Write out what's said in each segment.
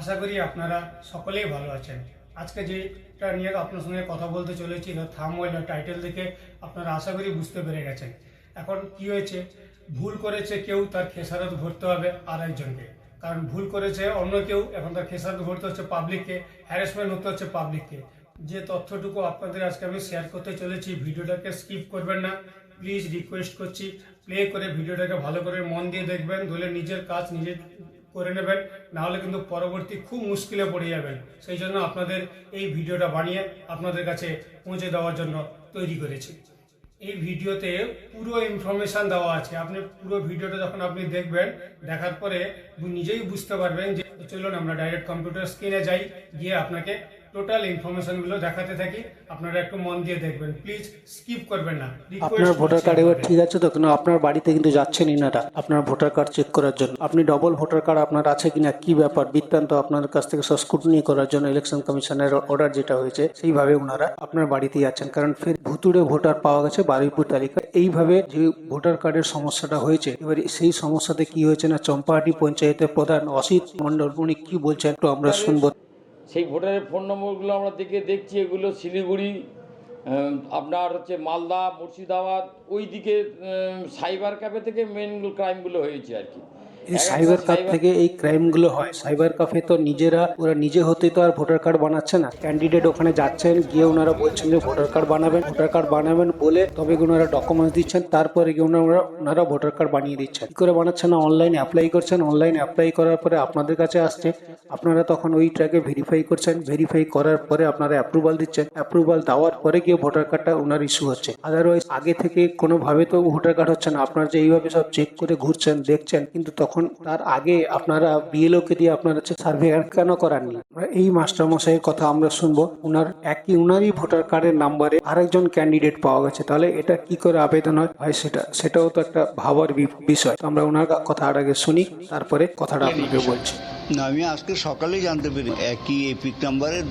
আশা করি আপনারা সকলেই ভালো আছেন। আজকে যেটা নিয়ে আপনার সঙ্গে কথা বলতে চলেছি থামওয়েল টাইটেল দেখে আপনারা আশা করি বুঝতে পেরে গেছেন। এখন কি হয়েছে? ভুল করেছে কেউ, তার খেসারত ভরতে হবে আর একজনকে কারণ ভুল করেছে অন্য কেউ, এখন তার খেসারত ভরতে হচ্ছে পাবলিককে হ্যারাসমেন্ট হতে হচ্ছে পাবলিককে যে তথ্যটুকু আপনাদের আজকে আমি শেয়ার করতে চলেছি, ভিডিওটাকে স্কিপ করবেন না। প্লিজ রিকোয়েস্ট করছি প্লে করে ভিডিওটাকে ভালো করে মন দিয়ে দেখবেন ধরে নিজের কাজ নিজে করে নেবেন। নাহলে কিন্তু পরবর্তী খুব মুশকিলে পড়ে যাবেন। সেই জন্য আপনাদের এই ভিডিওটা বানিয়ে আপনাদের কাছে পৌঁছে দেওয়ার জন্য তৈরি করেছি। এই ভিডিওতে পুরো ইনফরমেশান দেওয়া আছে। আপনি পুরো ভিডিওটা যখন আপনি দেখবেন, দেখার পরে নিজেই বুঝতে পারবেন যে চলুন আমরা ডাইরেক্ট কম্পিউটার স্ক্রিনে যাই, গিয়ে আপনাকে টোটাল ইনফরমেশনগুলো দেখাতে থাকি। আপনারা একটু মন দিয়ে দেখবেন। প্লিজ স্কিপ করবেন না। আপনার ভোটার কার্ড এবার ঠিক আছে তো? কিন্তু আপনার বাড়িতে কিন্তু যাচ্ছেন ইনারা। আপনার ভোটার কার্ড চেক করার জন্য। আপনি ডবল ভোটার কার্ড আপনার আছে কিনা কি ব্যাপার? বৃত্তান্ত আপনার কাছ থেকে স্কুটনি করার জন্য ইলেকশন কমিশনের অর্ডার যেটা হয়েছে সেইভাবে ওনারা আপনার বাড়িতে যাচ্ছেন কারণ ফের ভুতুড়ে ভোটার পাওয়া গেছে বারুইপুর তালিকা। এইভাবে যে ভোটার কার্ডের সমস্যাটা হয়েছে এবার সেই সমস্যাতে কি হয়েছে না? চম্পাহাটি পঞ্চায়েতের প্রধান অসিত মন্ডল উনি কি বলছেন একটু আমরা শুনব। সেই ভোটারের ফোন নম্বরগুলো আমরা দেখে দেখছি, এগুলো শিলিগুড়ি আপনার হচ্ছে মালদা, মুর্শিদাবাদ ওই দিকে সাইবার ক্যাফে থেকে মেন ক্রাইমগুলো হয়েছে আর কি। এই সাইবার cyber- থেকে এই ক্রাইমগুলো হয়। সাইবার কাফে তো নিজেরা, ওরা নিজে হতে তো আর ভোটার কার্ড বানাচ্ছে না। ক্যান্ডিডেট ওখানে যাচ্ছেন, গিয়ে ওনারা বলছেন যে ভোটার কার্ড বানাবেন, ভোটার কার্ড বানাবেন বলে তবে ওনারা ডকুমেন্টস দিচ্ছেন, তারপরে গিয়ে ওনারা ওনারা ভোটার কার্ড বানিয়ে দিচ্ছেন। কি করে বানাচ্ছেন? না অনলাইনে অ্যাপ্লাই করছেন। অনলাইনে অ্যাপ্লাই করার পরে আপনাদের কাছে আসছে। আপনারা তখন ওই ট্র্যাকে ভেরিফাই করছেন। ভেরিফাই করার পরে আপনারা অ্যাপ্রুভাল দিচ্ছেন। অ্যাপ্রুভাল দেওয়ার পরে গিয়ে ভোটার কার্ডটা ওনার ইস্যু হচ্ছে। আদারওয়াইজ আগে থেকে কোনোভাবে তো ভোটার কার্ড হচ্ছে না। আপনারা যে এইভাবে সব চেক করে ঘুরছেন, দেখছেন, কিন্তু তখন তার আগে আপনারা বিএলও কে দিয়ে আপনারা হচ্ছে সার্ভে কেন করাননি এই মাস্টার মশাইয়ের কথা আমরা শুনব। উনার একই উনারই ভোটার কার্ডের নাম্বারে আরেকজন ক্যান্ডিডেট পাওয়া গেছে। তাহলে এটা কি করে আবেদন হয়? সেটা সেটাও তো একটা ভাবার বিষয়। আমরা ওনার কথা আর আগে শুনি, তারপরে কথাটা আপনাকে বলছি। না, আমি আজকে সকালেই জানতে পেরে একই এপিক নাম্বারের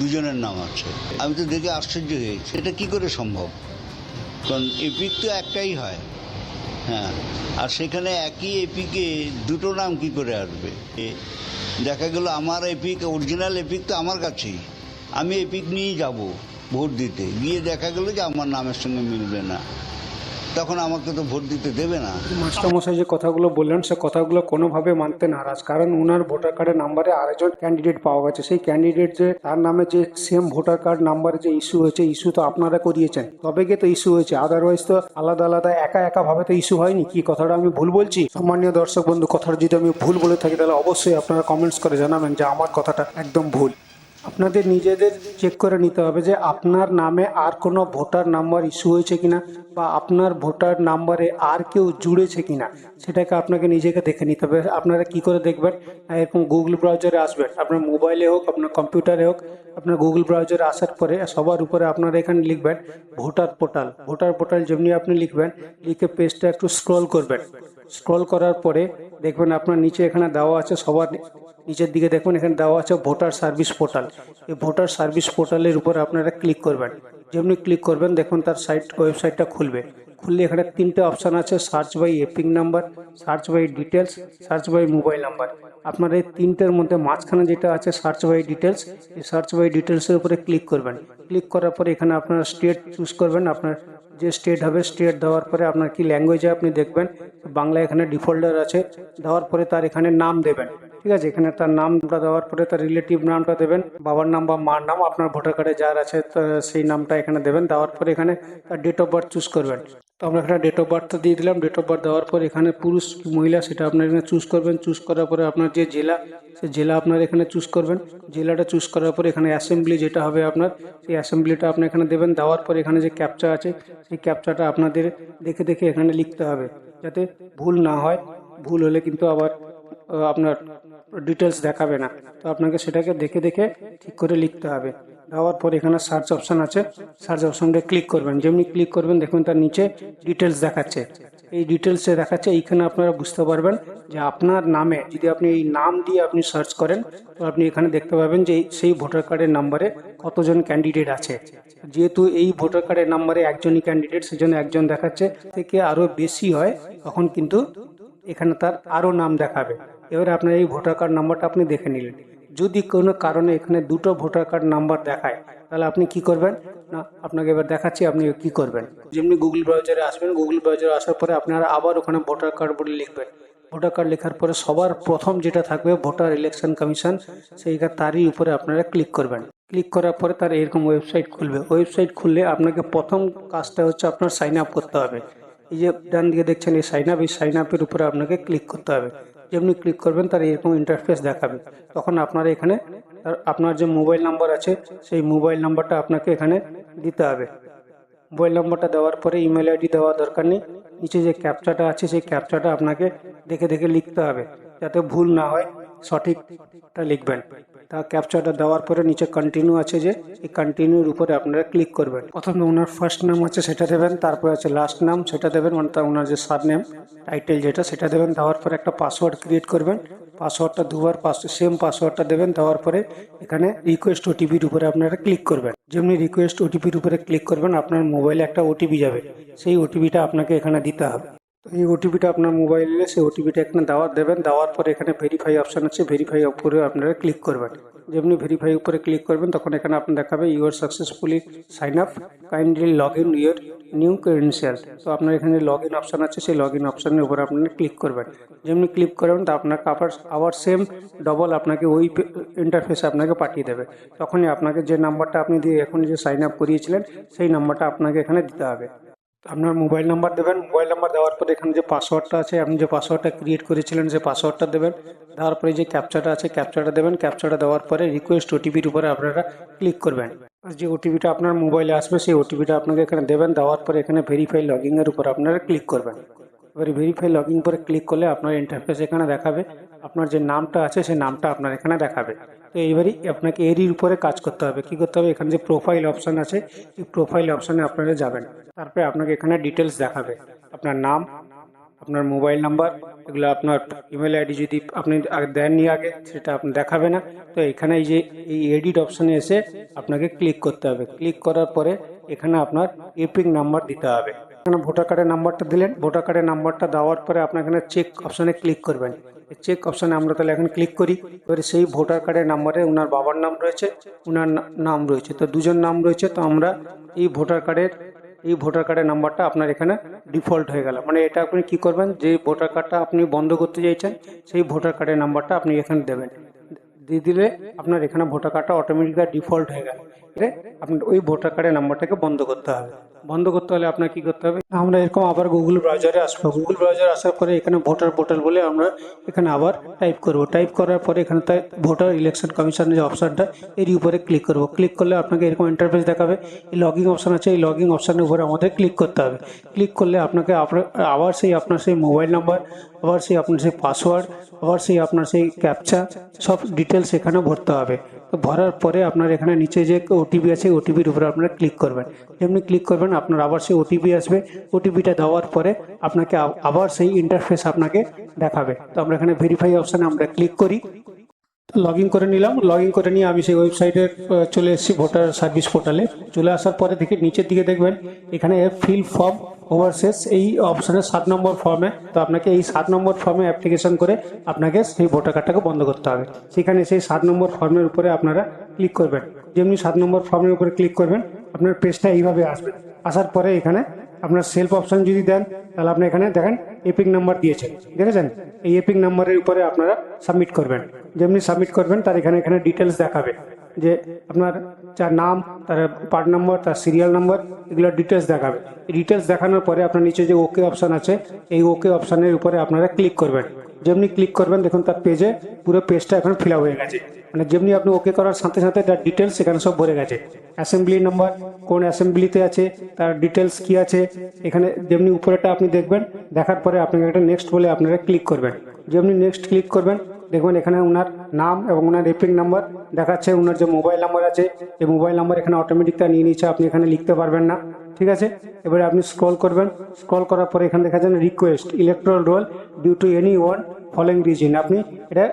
দুজনের নাম আছে। আমি তো দেখে আশ্চর্য হয়েছি। এটা কি করে সম্ভব? কারণ এপিক তো একটাই হয়। হ্যাঁ। আর সেখানে একই এপিকে দুটো নাম কি করে আসবে? দেখা গেল আমার এপিক অরিজিনাল এপিক তো আমার কাছেই। আমি এপিক নিয়েই যাব ভোট দিতে। গিয়ে দেখা গেল যে আমার নামের সঙ্গে মিলবে না। তখন আমাকে তো ভোট দিতে দেবে না। মাস্টারমশাই যে কথাগুলো বললেন, সে কথাগুলো কোনোভাবে মানতে নারাজ। কারণ উনার ভোটার কার্ডের নাম্বারে আরেকজন ক্যান্ডিডেট পাওয়া গেছে। সেই ক্যান্ডিডেট যে, তার নামে যে সেম ভোটার কার্ড নাম্বারে যে ইস্যু হয়েছে ইস্যু তো আপনারা করিয়েছেন। তবে গিয়ে তো ইস্যু হয়েছে। আদারওয়াইজ তো আলাদা আলাদা, একা একা ভাবে তো ইস্যু হয়নি। কি কথাটা আমি ভুল বলছি? সম্মানীয় দর্শক বন্ধু, কথাটা যদি আমি ভুল বলে থাকি, তাহলে অবশ্যই আপনারা কমেন্টস করে জানাবেন যে আমার কথাটা একদম ভুল। আপনাদের নিজেদের চেক করে নিতে হবে যে আপনার নামে আর কোনো ভোটার নাম্বার ইস্যু হয়েছে কিনা বা আপনার ভোটার নাম্বারে আর কেউ জুড়েছে কিনা, সেটাকে আপনাকে নিজেকে দেখে নিতে হবে। আপনারা কি করে দেখবেন? এরকম গুগল ব্রাউজারে আসবেন। আপনার মোবাইলে হোক, আপনার কম্পিউটারে হোক, আপনার গুগল ব্রাউজারে আসার পরে সবার উপরে আপনারা এখানে লিখবেন ভোটার পোর্টাল ভোটার পোর্টাল যেমনি আপনি লিখবেন, লিখে পেজটা একটু স্ক্রল করবেন। স্ক্রল করার পরে দেখবেন আপনার নিচে এখানে দেওয়া আছে সবার নিচের দিকে দেখুন, এখানে দেওয়া আছে ভোটার সার্ভিস পোর্টাল। এই ভোটার সার্ভিস পোর্টালের উপর আপনারা ক্লিক করবেন। যেমনি ক্লিক করবেন, দেখুন তার সাইট, ওয়েবসাইটটা খুলবে। খুললে এখানে তিনটে অপশান আছে, search by EPIC number, search by details search by mobile number. আপনার এই তিনটের মধ্যে মাঝখানে যেটা আছে, সার্চ বাই ডিটেলস এই সার্চ বাই ডিটেলসের উপরে ক্লিক করবেন। ক্লিক করার পরে এখানে আপনারা স্টেট চুজ করবেন, আপনার যে স্টেট হবে, স্টেট দেওয়ার পরে আপনার কি ল্যাঙ্গুয়েজে আপনি দেখবেন বাংলা এখানে ডিফল্টার আছে, দেওয়ার পরে তার এখানে নাম দেবেন। ঠিক আছে, এখানে তার নামটা দেওয়ার পরে তার রিলেটিভ নামটা দেবেন, বাবার নাম বা মার নাম, আপনার ভোটার কার্ডে যার আছে সেই নামটা এখানে দেবেন, দেওয়ার পরে এখানে তার ডেট অফ বার্থ চুজ করবেন। তো আমরা এখানে ডেট অফ বার্থটা দিয়ে দিলাম ডেট অফ বার্থ দেওয়ার পর এখানে পুরুষ মহিলা সেটা আপনার এখানে চুজ করবেন চুজ করার পরে আপনার যে জেলা, সে জেলা আপনার এখানে চুজ করবেন, জেলাটা চুজ করার পরে এখানে অ্যাসেম্বলি যেটা হবে আপনার, সেই অ্যাসেম্বলিটা আপনি এখানে দেবেন, দেওয়ার পর এখানে যে ক্যাপচা আছে, সেই ক্যাপচাটা আপনাদের দেখে দেখে এখানে লিখতে হবে, যাতে ভুল না হয়, ভুল হলে কিন্তু আবার আপনার ডিটেলস দেখাবে না। তো আপনাকে সেটাকে দেখে দেখে ঠিক করে লিখতে হবে। দেওয়ার পর এখানে সার্চ অপশন আছে। সার্চ অপশনটা ক্লিক করবেন। যেমনি ক্লিক করবেন, দেখুন তার নিচে ডিটেলস দেখাচ্ছে। এই ডিটেলসে দেখাচ্ছে, এইখানে আপনারা বুঝতে পারবেন যে আপনার নামে যদি আপনি এই নাম দিয়ে আপনি সার্চ করেন, তো আপনি এখানে দেখতে পাবেন যে সেই ভোটার কার্ডের নাম্বারে কতজন ক্যান্ডিডেট আছে। যেহেতু এই ভোটার কার্ডের নাম্বারে একজনই ক্যান্ডিডেট সেজন্য একজন দেখাচ্ছে। থেকে আরও বেশি হয়, তখন কিন্তু এখানে তার আরও নাম দেখাবে। এবারে আপনার এই ভোটার কার্ড নাম্বারটা আপনি দেখে নিলেন। যদি কোনো কারণে এখানে দুটো ভোটার কার্ড নাম্বার দেখায়, তাহলে আপনি কি করবেন? না, আপনাকে এবার দেখাচ্ছি আপনি কি করবেন। যেমনি গুগল ব্রাউজারে আসবেন, গুগল ব্রাউজারে আসার পরে আপনারা আবার ওখানে ভোটার কার্ড বলে লিখবেন। ভোটার কার্ড লেখার পরে সবার প্রথম যেটা থাকবে ভোটার ইলেকশন কমিশন সেই তারই উপরে আপনারা ক্লিক করবেন। ক্লিক করার পরে তার এরকম ওয়েবসাইট খুলবে। ওয়েবসাইট খুললে আপনাকে প্রথম কাজটা হচ্ছে আপনার সাইন আপ করতে হবে। এই যে ডান দিকে দেখছেন এই সাইন আপ, এই সাইন আপের উপরে আপনাকে ক্লিক করতে হবে। যেমনি ক্লিক করবেন তার এরকম ইন্টারফেস দেখাবে। তখন আপনারা এখানে আপনার যে মোবাইল নাম্বার আছে, সেই মোবাইল নাম্বারটা আপনাকে এখানে দিতে হবে। মোবাইল নাম্বারটা দেওয়ার পরে ইমেল আইডি দেওয়ার দরকার নেই। নিচে যে ক্যাপচাটা আছে, সেই ক্যাপচাটা আপনাকে দেখে দেখে লিখতে হবে। যাতে ভুল না হয়, সঠিকটা লিখবেন। তা ক্যাপচারটা দেওয়ার পরে নিচে কন্টিনিউ আছে যে, এই কন্টিনিউর উপরে আপনারা ক্লিক করবেন। প্রথমে ওনার ফার্স্ট নাম আছে সেটা দেবেন, তারপরে আছে লাস্ট নাম সেটা দেবেন মানে ওনার যে সার নেম টাইটেল যেটা সেটা দেবেন, দেওয়ার পরে একটা পাসওয়ার্ড ক্রিয়েট করবেন। পাসওয়ার্ডটা দুবার পাস সেম পাসওয়ার্ডটা দেবেন, দেওয়ার পরে এখানে রিকোয়েস্ট ওটিপির উপরে আপনারা ক্লিক করবেন। যেমনি রিকোয়েস্ট ওটিপির উপরে ক্লিক করবেন, আপনার মোবাইলে একটা ওটিপি যাবে। সেই ওটিপিটা আপনাকে এখানে দিতে হবে। তো এই ওটিপিটা আপনার মোবাইলে, সেই ওটিপিটা এখানে দেওয়ার দেবেন। দেওয়ার পরে এখানে ভেরিফাই অপশন আছে। ভেরিফাই উপরে আপনারা ক্লিক করবেন। যেমনি ভেরিফাই উপরে ক্লিক করবেন, তখন এখানে আপনার দেখাবে your successfully sign up kindly log in your new credential তো আপনার এখানে লগ ইন অপশন আছে, সেই লগ ইন অপশনের উপরে আপনারা ক্লিক করবেন। যেমনি ক্লিক করবেন, তা আপনাকে আবার আবার সেম ডবল আপনাকে ওই ইন্টারফেসে আপনাকে পাঠিয়ে দেবে। তখনই আপনাকে যে নাম্বারটা আপনি দিয়ে এখন যে সাইন আপ করিয়েছিলেন, সেই নাম্বারটা আপনাকে এখানে দিতে হবে। আপনার মোবাইল নাম্বার দেবেন, মোবাইল নাম্বার দেওয়ার পরে এখানে যে পাসওয়ার্ডটা আছে, আপনি যে পাসওয়ার্ডটা ক্রিয়েট করেছিলেন সেই পাসওয়ার্ডটা দেবেন। দেওয়ার পরে যে ক্যাপচাটা আছে ক্যাপচাটা দেবেন। ক্যাপচাটা দেওয়ার পরে রিকোয়েস্ট ওটিপির উপরে আপনারা ক্লিক করবেন। যে ওটিপিটা আপনার মোবাইলে আসবে, সেই ওটিপিটা আপনাকে এখানে দেবেন। দেওয়ার পরে এখানে ভেরিফাই লগিংয়ের উপর আপনারা ক্লিক করবেন। এবারে ভেরিফাই লগিং করে ক্লিক করলে আপনার ইন্টারফেস এখানে দেখাবে। আপনার যে নামটা আছে, সেই নামটা আপনার এখানে দেখাবে। তো এইবারই আপনাকে এরই উপরে কাজ করতে হবে। কি করতে হবে? এখানে যে প্রোফাইল অপশন আছে, এই প্রোফাইল অপশনে আপনারা যাবেন। তারপরে আপনাকে এখানে ডিটেলস দেখাবে। আপনার নাম, আপনার মোবাইল নাম্বার এগুলো আপনার ইমেল আইডি যদি আপনি দেননি আগে, সেটা আপনি দেখাবে না। তো এখানে এই যে, এই এডিট অপশনে এসে আপনাকে ক্লিক করতে হবে। ক্লিক করার পরে এখানে আপনার এপিং নাম্বার দিতে হবে। এখানে ভোটার কার্ডের নাম্বারটা দিলেন। ভোটার কার্ডের নাম্বারটা দেওয়ার পরে আপনার এখানে চেক অপশানে ক্লিক করবেন। চেক অপশনে আমরা তাহলে এখন ক্লিক করি। এবারে সেই ভোটার কার্ডের নাম্বারে ওনার বাবার নাম রয়েছে ওনার নাম রয়েছে। তো দুজন নাম রয়েছে, তো আমরা এই ভোটার কার্ডের এই ভোটার কার্ডের নাম্বারটা আপনার এখানে ডিফল্ট হয়ে গেল। মানে এটা আপনি কি করবেন, যে ভোটার কার্ডটা আপনি বন্ধ করতে চাইছেন, সেই ভোটার কার্ডের নাম্বারটা আপনি এখানে দেবেন। দিয়ে দিলে আপনার এখানে ভোটার কার্ডটা অটোমেটিক্যালি ডিফল্ট হয়ে গেল। আপনার ওই ভোটার কার্ডের নাম্বারটাকে বন্ধ করতে হবে। বন্ধ করতে হলে আপনার কি করতে হবে? আমরা এরকম আবার গুগল ব্রাউজারে আসব। গুগল ব্রাউজার আসার পরে এখানে ভোটার পোর্টাল বলে আমরা এখানে আবার টাইপ করব। টাইপ করার পরে এখানে ভোটার ইলেকশন কমিশনের যে অপশানটা এর উপরে ক্লিক করব। ক্লিক করলে আপনাকে এরকম ইন্টারফেস দেখাবে। এই লগিং অপশন আছে, এই লগিং অপশানের উপরে আমাদের ক্লিক করতে হবে। ক্লিক করলে আপনাকে আপনার আবার সেই আপনার সেই মোবাইল নাম্বার আবার সেই আপনার সেই পাসওয়ার্ড আবার সেই আপনার সেই ক্যাপচা সব ডিটেলস এখানে ভরতে হবে। ভরার পরে আপনার এখানে নিচে যে ওটিপি আছে ওটিপির উপরে আপনারা ক্লিক করবেন। যেমনি ক্লিক করবেন, আপনার আবার সেই ওটিপি আসবে। ওটিপিটা দেওয়ার পরে আপনাকে আবার সেই ইন্টারফেস আপনাকে দেখাবে। তো আমরা এখানে ভেরিফাই অপশানে আমরা ক্লিক করি। লগ ইন করে নিলাম। লগ ইন করে নিয়ে আমি সেই ওয়েবসাইটে চলে এসেছি ভোটার সার্ভিস পোর্টালে চলে আসার পরে দেখি নিচের দিকে দেখবেন, এখানে ফিল ফর্ম ওভারসেস এই অপশানে সাত নম্বর ফর্মে তো আপনাকে এই সাত নম্বর ফর্মে অ্যাপ্লিকেশন করে আপনাকে সেই ভোটার কার্ডটাকে বন্ধ করতে হবে। সেখানে সেই সাত নম্বর ফর্মের উপরে আপনারা ক্লিক করবেন। যেমনি সাত নম্বর ফর্মের উপরে ক্লিক করবেন, আপনার পেজটা এইভাবে আসবে। আসার পরে এখানে আপনার সেলফ অপশান যদি দেন, তাহলে আপনি এখানে দেখেন এপিক নাম্বার দিয়েছেন দেখেছেন? এই এপিক নাম্বারের উপরে আপনারা সাবমিট করবেন। যেমনি সাবমিট করবেন, তার এখানে এখানে ডিটেলস দেখাবে। যে আপনার যার নাম, তার পার্ট নাম্বার তার সিরিয়াল নাম্বার এগুলো ডিটেলস দেখাবে। ডিটেলস দেখানোর পরে আপনার নিচে যে ওকে অপশান আছে, এই ওকে অপশানের উপরে আপনারা ক্লিক করবেন। যেমনি ক্লিক করবেন, দেখুন তার পেজে পুরো পেজটা এখন ফিল হয়ে গেছে। মানে যেমনি আপনি ওকে করার সাথে সাথে তার ডিটেলস এখানে সব ভরে গেছে। অ্যাসেম্বলি নাম্বার কোন অ্যাসেম্বলিতে আছে, তার ডিটেলস কি আছে, এখানে যেমনি উপরেটা আপনি দেখবেন, দেখার পরে আপনাকে একটা নেক্সট বলে আপনারা ক্লিক করবেন। যেমনি নেক্সট ক্লিক করবেন দেখবেন এখানে ওনার নাম এবং ওনার রেপিং নাম্বার দেখাচ্ছে ওনার যে মোবাইল নাম্বার আছে, এই মোবাইল নাম্বার এখানে অটোমেটিক তা নিয়ে নিচ্ছে আপনি এখানে লিখতে পারবেন না, ঠিক আছে? এবারে আপনি স্ক্রল করবেন স্ক্রল করার পরে এখানে দেখা যাচ্ছে request electoral roll due to any one following reason আপনি এটা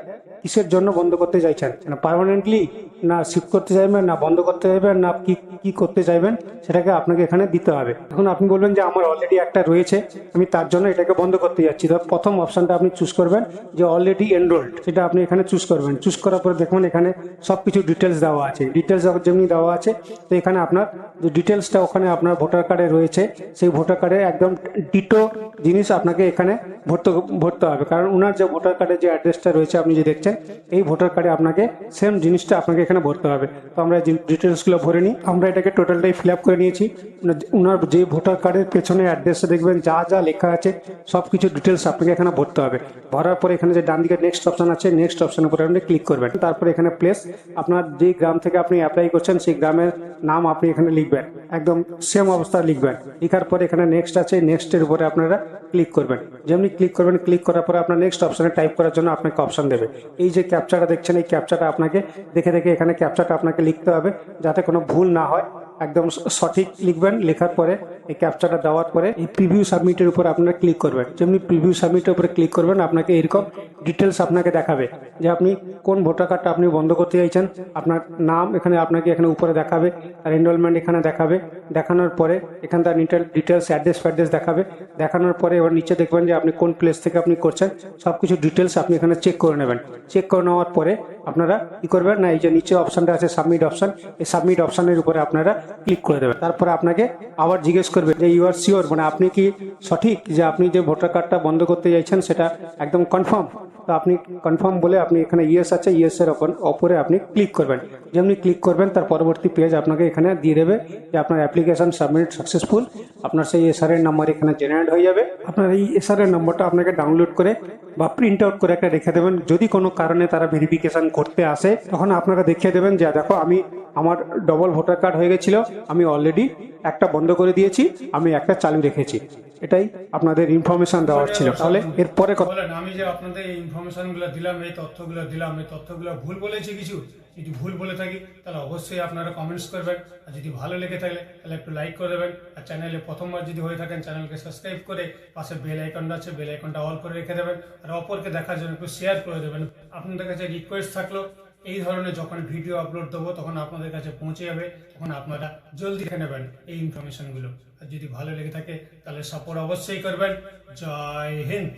কিসের জন্য বন্ধ করতে চাইছেন? না পার্মানেন্টলি না শিফট করতে চাইবেন, না বন্ধ করতে চাইবেন, না কি কি করতে চাইবেন, সেটাকে আপনাকে এখানে দিতে হবে। এখন আপনি বলবেন যে আমার অলরেডি একটা রয়েছে, আমি তার জন্য এটাকে বন্ধ করতে যাচ্ছি। তো প্রথম অপশনটা আপনি চুজ করবেন যে অলরেডি এনরোল্ড সেটা আপনি এখানে চুজ করবেন। চুজ করার পরে দেখবেন এখানে সব কিছু ডিটেলস দেওয়া আছে। ডিটেলস যেমনি দেওয়া আছে, তো এখানে আপনার যে ডিটেলসটা ওখানে আপনার ভোটার কার্ডে রয়েছে, সেই ভোটার কার্ডে একদম ডিটো জিনিস আপনাকে এখানে ভরতে ভরতে হবে। কারণ ওনার যে ভোটার কার্ডে যে অ্যাড্রেসটা রয়েছে, আপনি যে দেখছেন এই ভোটার কার্ডে আপনাকে সেম জিনিসটা আপনাকে এখানে ভরতে হবে। তো আমরা ডিটেলসগুলো ভরে নিই। আমরা এটাকে টোটালটাই ফিল আপ করে নিয়েছি। ওনার যে ভোটার কার্ডের পেছনে অ্যাড্রেসে দেখবেন যা যা লেখা আছে সব কিছু ডিটেলস আপনাকে এখানে ভরতে হবে। ভরার পরে এখানে যে ডান দিকে নেক্সট অপশন আছে নেক্সট অপশনের উপরে আপনি ক্লিক করবেন। তারপরে এখানে প্লেস আপনার যে গ্রাম থেকে আপনি অ্যাপ্লাই করছেন, সেই গ্রামের নাম আপনি এখানে লিখবেন। একদম সেম অবস্থা লিখবেন। লেখার পরে এখানে নেক্সট আছে নেক্সটের উপরে আপনারা ক্লিক করবেন। যেমনি ক্লিক করবেন ক্লিক করার পরে আপনার নেক্সট অপশানে টাইপ করার জন্য আপনাকে অপশন দেবে। এই যে ক্যাপচাটা দেখছেন, এই ক্যাপচাটা আপনাকে দেখে দেখে এখানে ক্যাপচাটা আপনাকে লিখতে হবে যাতে কোনো ভুল না হয়। একদম সঠিক লিখবেন, লেখার পরে এই ক্যাপচাটা দেওয়ার পরে এই প্রিভিউ সাবমিটের উপর আপনারা ক্লিক করবেন। যেমনি প্রিভিউ সাবমিটের উপরে ক্লিক করবেন, আপনাকে এরকম ডিটেলস আপনাকে দেখাবে যে আপনি কোন ভোটার কার্ডটা আপনি বন্ধ করতে চাইছেন, আপনার নাম এখানে আপনাকে এখানে উপরে দেখাবে, আর এনরোলমেন্ট এখানে দেখাবে। দেখানোর পরে এখানকার ডিটেলস অ্যাড্রেস ফ্যাড্রেস দেখাবে। দেখানোর পরে এবার নিচে দেখবেন যে আপনি কোন প্লেস থেকে আপনি করছেন সব কিছু ডিটেলস আপনি এখানে চেক করে নেবেন। চেক করে নেওয়ার পরে আপনারা কি করবেন? না, এই যে নিচে অপশনটা আছে সাবমিট অপশন এই সাবমিট অপশনের উপরে আপনারা ক্লিক করে দেবেন। তারপরে আপনাকে আবার জিজ্ঞেস করবে যে ইউ আর শিওর মানে আপনি কি সঠিক যে আপনি যে ভোটার কার্ডটা বন্ধ করতে চাইছেন সেটা একদম কনফার্ম আপনি কনফার্ম বলে আপনি এখানে ইয়েস আছে ইয়েস এর ওপর আপনি ক্লিক করবেন। যেমনি ক্লিক করবেন, তার পরবর্তী পেজ আপনাকে এখানে দিয়ে দেবে যে আপনার অ্যাপ্লিকেশন সাবমিট সাকসেসফুল আপনার সেই এসআর এর নাম্বার এখানে জেনারেট হয়ে যাবে। আপনার এই এসআর এর নম্বরটা আপনাকে ডাউনলোড করে বা প্রিন্ট আউট করে একটা রেখে দেবেন। যদি কোনো কারণে তারা ভেরিফিকেশন করতে আসে, তখন আপনারা দেখিয়ে দেবেন যে দেখো, আমি, আমার ডবল ভোটার কার্ড হয়ে গেছিল, আমি অলরেডি একটা বন্ধ করে দিয়েছি, আমি একটা চালু রেখেছি। এটাই আপনাদের ইনফরমেশন দেওয়ার ছিল। তাহলে এরপরে আমি যে আপনাদের এই ইনফরমেশনগুলো দিলাম, এই তথ্যগুলো দিলাম, এই তথ্যগুলো ভুল বলেছি কিছু? যদি ভুল বলে থাকি, তাহলে অবশ্যই আপনারা কমেন্টস করবেন। আর যদি ভালো লেগে থাকে, তাহলে একটু লাইক করে দেবেন। আর চ্যানেলে প্রথমবার যদি হয়ে থাকেন চ্যানেলকে সাবস্ক্রাইব করে পাশে বেল আইকনটা আছে বেল আইকনটা অল করে রেখে দেবেন। আর অপরকে দেখার জন্য একটু শেয়ার করে দেবেন। আপনাদের কাছে রিকোয়েস্ট থাকল, এই ধরনের যখন ভিডিও আপলোড দেবো, তখন আপনাদের কাছে পৌঁছে যাবে, তখন আপনারা জলদি দেখে নেবেন এই ইনফরমেশনগুলো যদি ভালো লেগে থাকে তাহলে সাপোর্ট অবশ্যই করবেন। জয় হিন্দ!